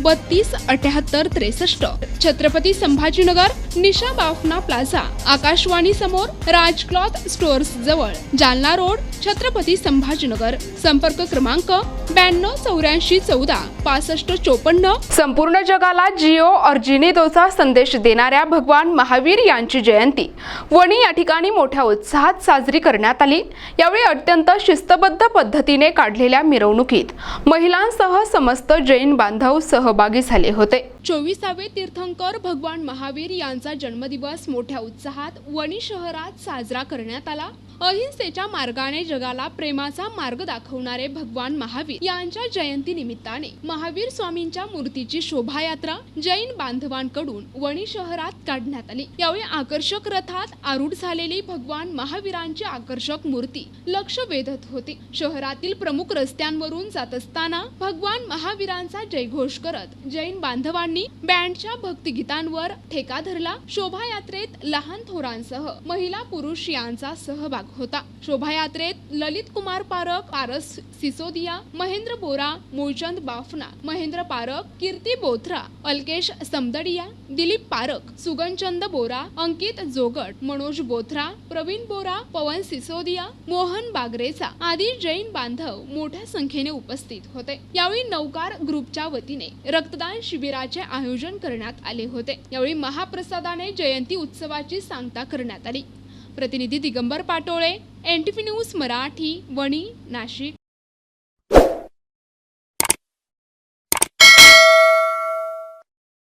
बत्तीस अठ्याहत्तर त्रेसष्ट. छत्रपती संभाजीनगर निशा बाफना प्लाझा. आकाशवाणी समोर राज क्लॉथ स्टोअर्स जवळ. जालना रोड छत्रपती संभाजीनगर. संपर्क क्रमांक ब्याण्णव चौऱ्याऐंशी चौदा पासष्ट चोपन्न. संपूर्ण जगाला जिओ ऑर्जिनिदोचा संदेश देणाऱ्या भगवान महावीर यांची जयंती. वणी या ठिकाणी मोठ्या उत्साहात साजरी करण्यात आली. यावेळी अत्यंत शिस्तबद्ध पद्धतीने काढलेल्या मिरवणुकीत महिलांसह समस्त जैन बांधव सह सहभागी झाले होते. चोवीसावे तीर्थंकर भगवान महावीर यांचा जन्मदिवस मोठ्या उत्साहात वणी शहरात साजरा करण्यात आला. अहिंसेच्या मार्गाने जगाला प्रेमाचा मार्ग दाखवणारे भगवान महावीर यांच्या जयंती निमित्ताने महावीर स्वामींच्या मूर्तीची शोभायात्रा जैन बांधवांकडून वणी शहरात काढण्यात आली. यावेळी आकर्षक रथात आरूढ झालेली भगवान महावीरांची आकर्षक मूर्ती लक्ष वेधत होती. शहरातील प्रमुख रस्त्यांवरून जात असताना भगवान महावीरांचा जयघोष करत जैन बांधवांनी बँडच्या भक्तिगीतांवर ठेका धरला. शोभायात्रेत लहान थोरांसह महिला पुरुष यांचा सहभाग होता. शोभायात्रेत ललित कुमार पारक पारस सिसोदिया महेंद्र बोरा मूळचंद बाफना महेंद्र पारक कीर्ती बोथरा अल्केश समदडिया दिलीप पारक सुगनचंद बोरा अंकित जोगट मनोज बोथरा प्रवीण बोरा पवन सिसोदिया मोहन बागरेचा आदी जैन बांधव मोठ्या संख्येने उपस्थित होते. यावेळी नौकार ग्रुपच्या वतीने रक्तदान शिबिराचे आयोजन करण्यात आले होते. यावेळी महाप्रसादाने जयंती उत्सवाची सांगता करण्यात आली. प्रतिनिधी Digambar Patole N T news Marathi Wani Nashik.